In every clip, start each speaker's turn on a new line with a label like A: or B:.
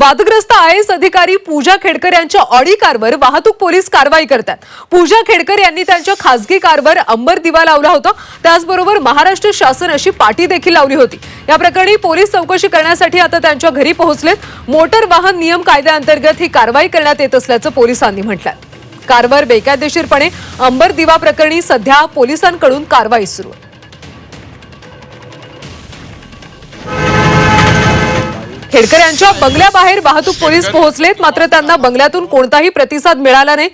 A: वादग्रस्त I S अधिकारी पूजा खेडकर यांच्या ऑडी कारवर वाहतूक पोलीस कारवाई करतात. पूजा खेडकर यांनी त्यांच्या खासगी कारवर अंबर दिवा लावला होता. त्याचबरोबर महाराष्ट्र शासन अशी पाटी देखील लावली होती. या प्रकरणी पोलीस चौकशी करण्यासाठी आता त्यांच्या घरी पोहोचलेत. मोटर वाहन नियम कायद्याअंतर्गत ही कारवाई करण्यात येत असल्याचं पोलिसांनी म्हटलंय. कारवर बेकायदेशीरपणे अंबर दिवा प्रकरणी सध्या पोलिसांकडून कारवाई सुरू आहे. खेडकर यांच्या बंगल्याबाहेर वाहतूक पोलीस पोहोचलेत. मात्र त्यांना बंगल्यातून कोणताही प्रतिसाद मिळाला नाही.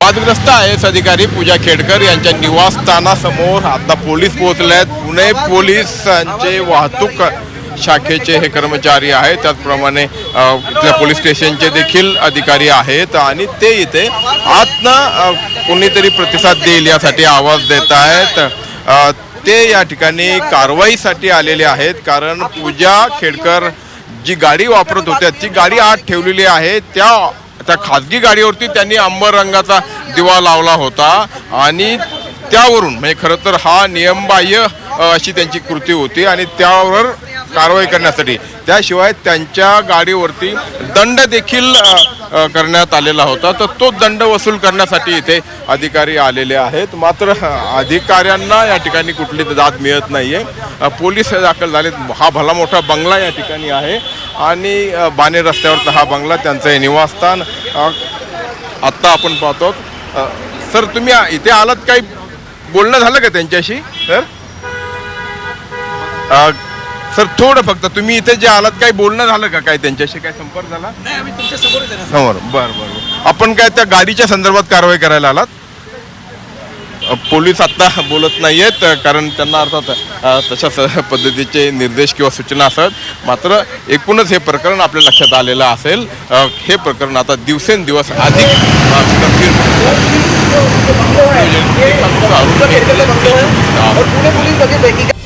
B: वादग्रस्त आय एस अधिकारी पूजा खेडकर यांच्या निवासस्थानासमोर आता पोलीस पोहोचले आहेत पुणे पोलिसांचे वाहतूक शाखेचे हे कर्मचारी आहेत. त्याचप्रमाणे इथल्या पोलीस स्टेशनचे देखील अधिकारी आहेत आणि ते इथे आतनं कोणीतरी प्रतिसाद देईल यासाठी आवाज देत आहेत. ते या ठिकाणी कारवाईसाठी आलेले आहेत कारण पूजा खेडकर जी गाडी वापरत होत्या ती गाडी आत ठेवलेली आहे. त्या त्या खाजगी गाडीवरती त्यांनी अंबर रंगाचा दिवा लावला होता आणि त्यावरून म्हणजे खरं तर हा नियमबाह्य अशी त्यांची कृती होती आणि त्यावर कारवाई करण्यासाठी. त्याशिवाय त्यांच्या गाडीवरती दंड देखील करण्यात आलेला होता. तर तो दंड वसूल करण्यासाठी इथे अधिकारी आलेले आहेत. मात्र अधिकाऱ्यांना या ठिकाणी कुठली दाद मिळत नाही आहे पोलीस दाखल झालेत. हा भला मोठा बंगला या ठिकाणी आहे. आणि बाणे रस्त्यावरचा हा बंगला त्यांचं हे निवासस्थान. आत्ता आपण पाहतो. सर तुम्ही इथे आलात काही? बोलणं झालं का त्यांच्याशी? सर? सर थोडं फक्त. तुम्ही इथे जे आलात काही बोलणं झालं का? काय त्यांच्याशी काय संपर्क झाला?
C: नाही आम्ही तुमच्या समोरच आहे ना
B: समोर. बरं बरं बरं. आपण काय त्या गाडीच्या संदर्भात कारवाई करायला आलात? अ, पोलीस आत्ता बोलत नाहीयेत अ, कारण त्यांना अर्थात अ, तशाच पद्धतीचे निर्देश किंवा सूचना असत. मात्र एकूणच हे प्रकरण आपल्या लक्षात आलेलं असेल. अ, हे प्रकरण आता दिवसेंदिवस अधिक अ, गंभीर
C: और पुणे पोलीस